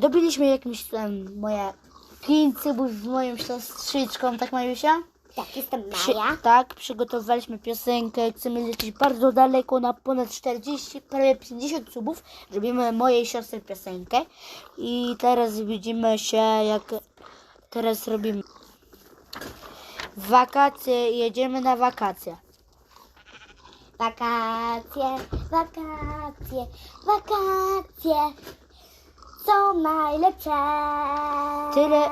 Dobiliśmy jakimś tam moje pięć subów z moją siostrzyczką, tak Majusia? Tak, jestem Przy, Maja. tak, przygotowaliśmy piosenkę, chcemy lecieć bardzo daleko, na ponad 40, prawie 50 subów. Robimy mojej siostry piosenkę i teraz widzimy się jak teraz robimy wakacje, jedziemy na wakacje. Wakacje, wakacje, wakacje są najlepsze. Tyle-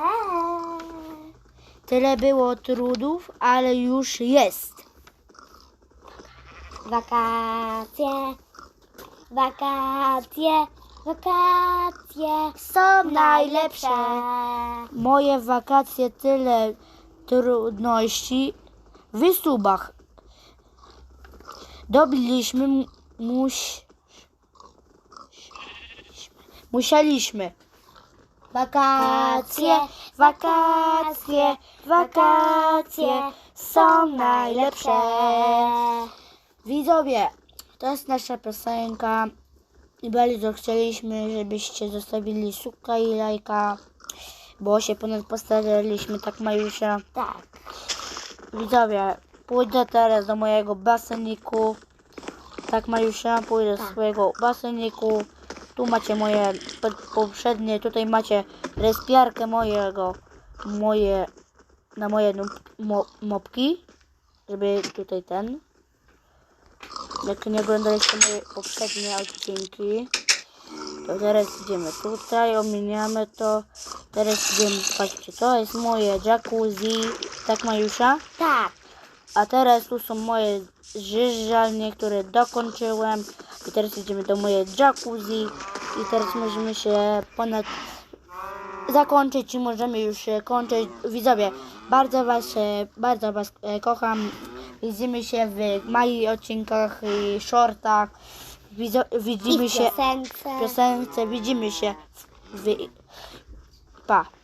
Tyle było trudów, ale już jest. Wakacje, wakacje, wakacje Są najlepsze. Moje wakacje tyle trudności w subach. Dobiliśmy, mu- muś, musieliśmy. Wakacje, wakacje, wakacje są najlepsze. Widzowie, to jest nasza piosenka i bardzo chcieliśmy, żebyście zostawili suka i lajka, bo się ponad postaraliśmy, tak Majusia. Tak. Widzowie, pójdę teraz do mojego baseniku. Tak Majusia, pójdę do Tak. swojego baseniku. Tu macie moje po- poprzednie, tutaj macie respiarkę mojego, moje, na moje mo, mopki, żeby tutaj ten. Jak nie oglądaliście moje poprzednie odcinki, to teraz idziemy tutaj, ominiamy to. Teraz idziemy, patrzcie, to jest moje jacuzzi, tak Majusia? Tak. A teraz tu są moje żyżalnie, które dokończyłem. I teraz idziemy do mojej jacuzzi. I teraz możemy się ponad zakończyć i możemy już kończyć. Widzowie, bardzo was, e, bardzo was e, kocham. Widzimy się w moich odcinkach i shortach. Widzo, I widzimy w się w piosence. Widzimy się w pa.